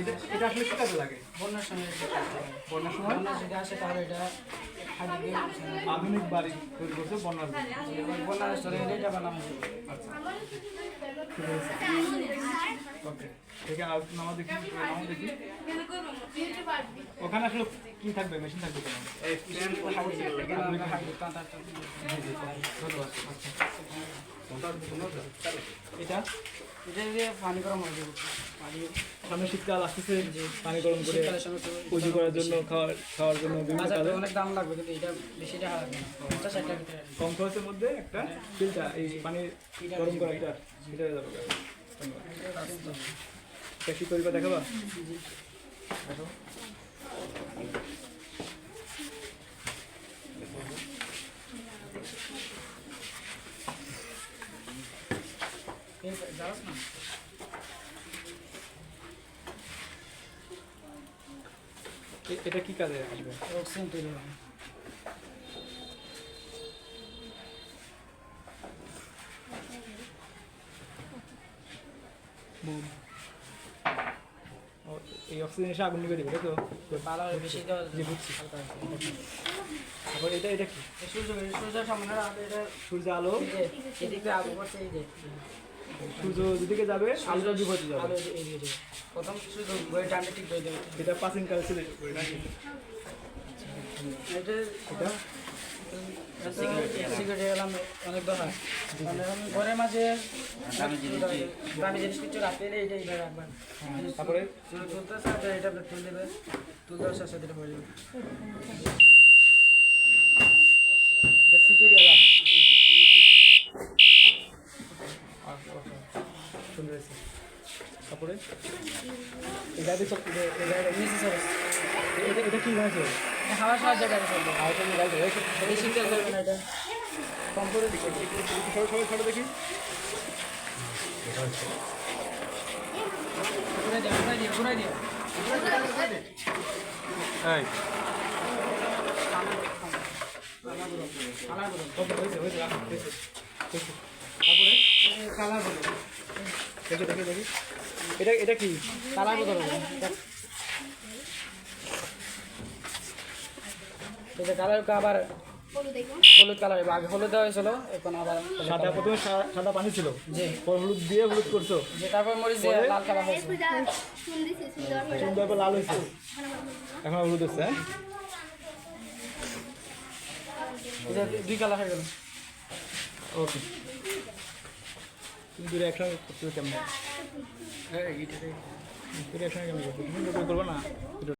এটা এটা আসলে কি কাজে লাগে বন্যার সময়। বন্যার সময়? বন্যা যদি আসে তাহলে এটা আধুনিক বাড়ি তৈরি করছে বন্যার জন্য। বন্যা চলে গেলে এটা বানানো আচ্ছা। ওকে ঠিক আছে নামা দেখি নামা দেখি। ওখানে আসলে কি থাকবে? মেশিন থাকবে কেন? ধন্যবাদ। আচ্ছা। এটা? এটা দিয়ে পানি গরম হয়ে যাবে। পানি সামনে শীতকাল আসতেছে পানি গরম করে উজু করার জন্য খাওয়ার খাওয়ার জন্য বিভিন্ন কাজে। অনেক দাম লাগবে কিন্তু এটা বেশি টাকা লাগবে না। পঞ্চাশ ষাট টাকার কম খরচের মধ্যে একটা ফিল্টার এই পানি গরম করা এটা এটা যাবে ধন্যবাদ। এটা কি তৈরি করে দেখাবা? দেখো এই যাস না এ- এটা কি কাজে আসবে? অক্সিজেন তৈরি হবে এই অক্সিজেন এসে আগুন নিবে দিবে তো? হবে বেশি দেওয়া বুঝছি। তারপর এটা এটা কি? সূর্য সূর্যের সামনে এটা সূর্য আলো। এদিকে আলো পড়ছে এই যে। সূর্য যেদিকে যাবে আলোটা বিপরীতে যাবে। প্রথম সূর্য বই টানলে ঠিক হয়ে যাবে এটা প্রাচীন কালে ছিল। এটা এটা? সিগারেট এলাম অনেক দরকার। মানে আমি ঘরের মাঝে দামি জিনিস কিছু রাখতে এলে এটা এটা রাখবেন। তারপরে? চুল তুলতেছে এটা এটা আপনি তুল দেবে। তুল দেওয়ার সাথে সাথে এটা হয়ে যাবে সিকিউরিটি অ্যালার্ম সুন্দর হয়েছে তারপরে এটা দেখো এটা এটা- কি হয়েছে হাওয়া সাহায্য করে চলবে নিয়ে গাড়ি রেখে এই শীতকাল করবে না এটা। কম করে দেখি সবাই সবাই ছোটো দেখি ঘুরাই দিও ঘুরাই দিও ঘুরাই রাখো, হয়েছে হয়েছে। কালার বলো দেখি দেখি দেখি। এটা এটা কি? কালার বলো এটা কালার আবার হলুদ কালার আগে হলুদ দেওয়া হয়েছিল এখন আবার সাদা প্রথমে সাদা পানি ছিল জি। হলুদ দিয়ে হলুদ করছ। যে তারপর মরিচ দিয়ে লাল কালার হয়েছে। সুন্দর লাল হয়েছে। এখন হলুদ হচ্ছে হ্যাঁ? দুই কালার হয়ে গেল। ওকে তুমি দূরে একসঙ্গে করছ কেমন? হ্যাঁ দূরে একসঙ্গে কেমন তুমি করব না।